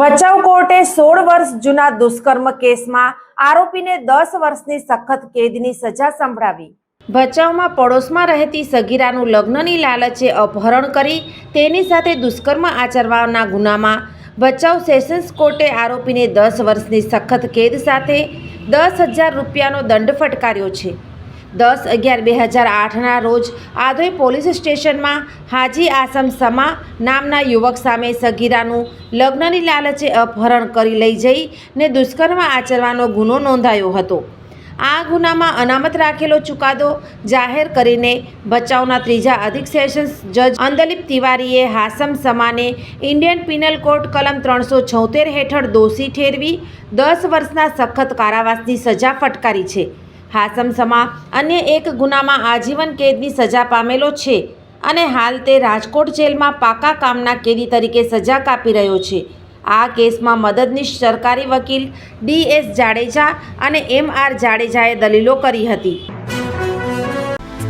ભચાઉ કોર્ટે સોળ વર્ષ જૂના દુષ્કર્મ કેસમાં આરોપીને દસ વર્ષની સખત કેદની સજા સંભળાવી. ભચાઉમાં પડોશમાં રહેતી સગીરાનું લગ્નની લાલચે અપહરણ કરી તેની સાથે દુષ્કર્મ આચરવાના ગુનામાં ભચાઉ સેશન્સ કોર્ટે આરોપીને દસ વર્ષની સખત કેદ સાથે દસ હજાર રૂપિયાનો દંડ ફટકાર્યો છે. દસ અગિયાર બે હજાર આઠના રોજ આધોઈ પોલીસ સ્ટેશનમાં હાજી આસમ સમા નામના યુવક સામે સગીરાનું લગ્નની લાલચે અપહરણ કરી લઈ જઈ ને દુષ્કર્મ આચરવાનો ગુનો નોંધાયો હતો. આ ગુનામાં અનામત રાખેલો ચુકાદો જાહેર કરીને બચાવના ત્રીજા અધિક સેશન્સ જજ અંદલીપ તિવારીએ હાસમ સમાને ઇન્ડિયન પિનલ કોડ કલમ ત્રણસો છોતેર હેઠળ દોષી ઠેરવી દસ વર્ષના સખત કારાવાસની સજા ફટકારી છે. હાસમ સમા અન્ય એક ગુનામાં આજીવન કેદની સજા પામેલો છે અને હાલ તે રાજકોટ જેલમાં પાકા કામના કેદી તરીકે સજા કાપી રહ્યો છે. આ કેસમાં મદદનીશ સરકારી વકીલ ડી એસ જાડેજા અને એમ આર જાડેજાએ દલીલો કરી હતી.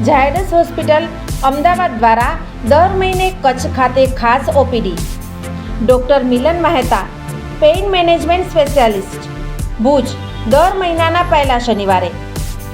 ઝાયડસ હોસ્પિટલ અમદાવાદ દ્વારા દર મહિને કચ્છ ખાતે ખાસ OPD. Doctor Milan Mehta, pain management specialist. Bhuj, દર મહિનાના પહેલા શનિવારે.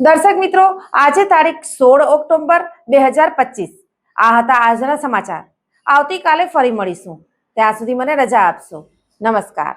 દર્શક મિત્રો, આજે તારીખ સોળ ઓક્ટોબર બે હજાર પચીસ. આ હતા આજના સમાચાર. આવતીકાલે ફરી મળીશું. ત્યાં સુધી મને રજા આપશો. નમસ્કાર.